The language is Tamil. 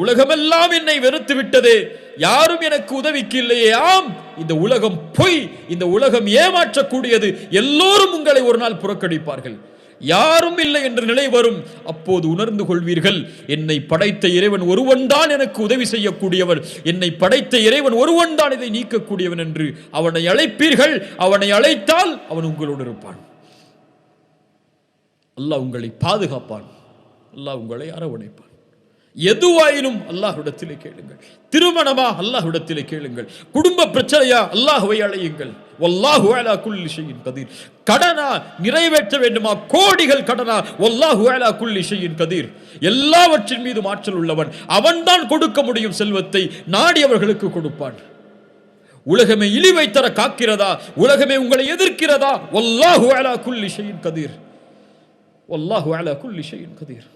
உலகமெல்லாம் என்னை வெறுத்து விட்டதே. யாரும் எனக்கு உதவிக்கு இல்லையே ஆம் இந்த உலகம் பொய். இந்த உலகம் ஏமாற்றக்கூடியது. எல்லோரும் உங்களை ஒரு நாள் புறக்கணிப்பார்கள். யாரும் இல்லை என்ற நிலை வரும். அப்போது உணர்ந்து கொள்வீர்கள் என்னை படைத்த இறைவன் ஒருவன் தான் எனக்கு உதவி செய்யக்கூடியவன். என்னை படைத்த இறைவன் ஒருவன் தான் இதை நீக்கக்கூடியவன் என்று அவனை அழைப்பீர்கள். அவனை அழைத்தால் அவன் உங்களோடு இருப்பான். அல்லாஹ் உங்களை பாதுகாப்பான். அல்லாஹ் உங்களை அரவணைப்பான். எதுவாயினும் அல்லாஹுடத்திலே கேளுங்கள். திருமணமா அல்லாஹுடத்திலே கேளுங்கள். குடும்ப பிரச்சனையா அல்லாஹுவை அழையுங்கள். வல்லாஹு அலா குல்லி ஷையின் கதீர். கடனா நிறைவேற்ற வேண்டுமா? கோடிகள் கடனா? ஒல்லாஹு அலா குல்லி ஷையின் கதீர். எல்லாவற்றின் மீது ஆற்றல் உள்ளவன் அவன்தான் கொடுக்க முடியும் செல்வத்தை நாடியவர்களுக்கு கொடுப்பான். உலகமே இழிவை தர காக்கிறதா? உலகமே உங்களை எதிர்க்கிறதா? ஒல்லாஹு அலா குல்லி ஷையின் கதீர். வல்லாஹு அலா குல்லி ஷையின் கதீர்.